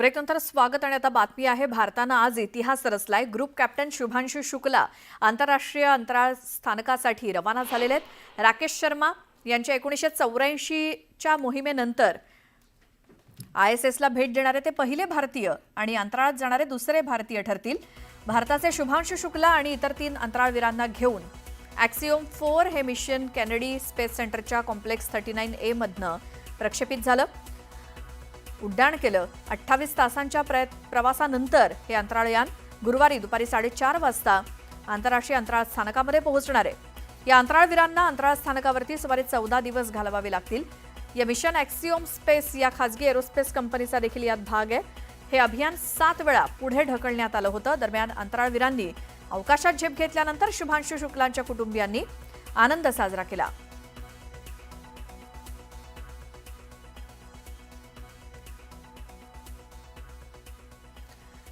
ब्रेकनंतर स्वागत आणि आता बातमी आहे भारतानं आज इतिहास रचलाय. ग्रुप कॅप्टन शुभांशु शुक्ला आंतरराष्ट्रीय अंतराळ स्थानकासाठी रवाना झालेले आहेत. राकेश शर्मा यांच्या एकोणीसशे चौऱ्याऐंशीच्या मोहिमेनंतर आय एस एसला भेट देणारे ते पहिले भारतीय आणि अंतराळात जाणारे दुसरे भारतीय ठरतील. भारताचे शुभांशु शुक्ला आणि इतर तीन अंतराळवीरांना घेऊन ॲक्सिओम फोर हे मिशन कॅनडी स्पेस सेंटरच्या कॉम्प्लेक्स थर्टी नाईन एमधनं प्रक्षेपित झालं. उड्डाण केलं. अठ्ठावीस तासांच्या प्रयत् प्रवासानंतर हे अंतराळयान गुरुवारी दुपारी साडेचार वाजता आंतरराष्ट्रीय अंतराळ स्थानकामध्ये पोहोचणार आहे. या अंतराळवीरांना अंतराळ स्थानकावरती सुमारे चौदा दिवस घालवावे लागतील. या मिशन ॲक्सिओम स्पेस या खासगी एरोस्पेस कंपनीचा देखील यात भाग आहे. हे अभियान सात वेळा पुढे ढकलण्यात आलं होतं. दरम्यान अंतराळवीरांनी अवकाशात झेप घेतल्यानंतर शुभांशु शुक्लांच्या कुटुंबियांनी आनंद साजरा केला.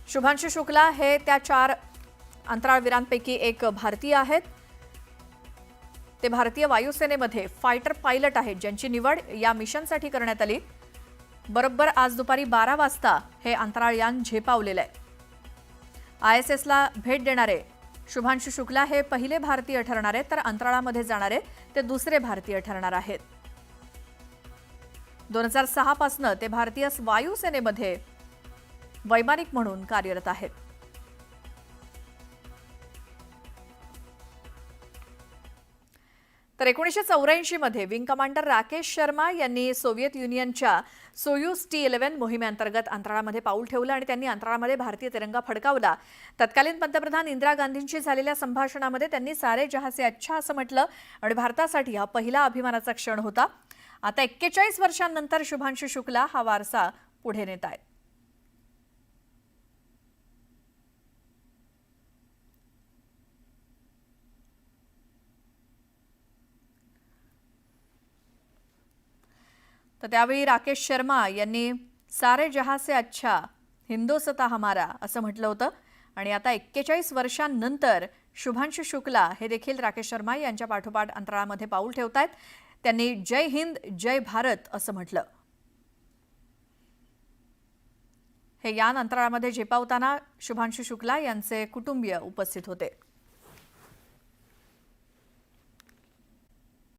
शुभांशु शुक्ला हे त्या चार अंतराळवीरांपैकी एक भारतीय आहेत. ते भारतीय वायुसेनेमध्ये फायटर पायलट आहेत ज्यांची निवड या मिशनसाठी करण्यात आली. बरोबर आज दुपारी बारा वाजता हे अंतराळयान झेपावलेलं आहे. आय एस एसला भेट देणारे शुभांशु शुक्ला हे पहिले भारतीय ठरणार आहेत तर अंतराळामध्ये जाणारे ते दुसरे भारतीय ठरणार आहेत. दोन हजार सहापासनं ते भारतीय वायुसेनेमध्ये वैमानिक म्हणून कार्यरत आहेत. तर एकोणीसशे चौऱ्याऐंशीमध्ये विंग कमांडर राकेश शर्मा यांनी सोव्हिएत युनियनच्या सोयूज टी इलेव्हन मोहिमेअंतर्गत अंतराळामध्ये पाऊल ठेवलं आणि त्यांनी अंतराळामध्ये भारतीय तिरंगा फडकावला. तत्कालीन पंतप्रधान इंदिरा गांधींशी झालेल्या संभाषणामध्ये त्यांनी सारे जहासे अच्छा असं म्हटलं आणि भारतासाठी हा पहिला अभिमानाचा क्षण होता. आता एक्केचाळीस वर्षांनंतर शुभांशु शुक्ला हा वारसा पुढे नेत आहेत. तर त्यावेळी राकेश शर्मा यांनी सारे जहासे अच्छा हिंदोसता हमारा असं म्हटलं होतं. आणि आता एक्केचाळीस वर्षांनंतर शुभांशु शुक्ला हे देखील राकेश शर्मा यांच्या पाठोपाठ अंतराळामध्ये पाऊल ठेवत आहेत त्यांनी जय हिंद जय भारत असं म्हटलं. हे यान अंतराळामध्ये झेपावताना शुभांशु शुक्ला यांचे कुटुंबीय उपस्थित होते.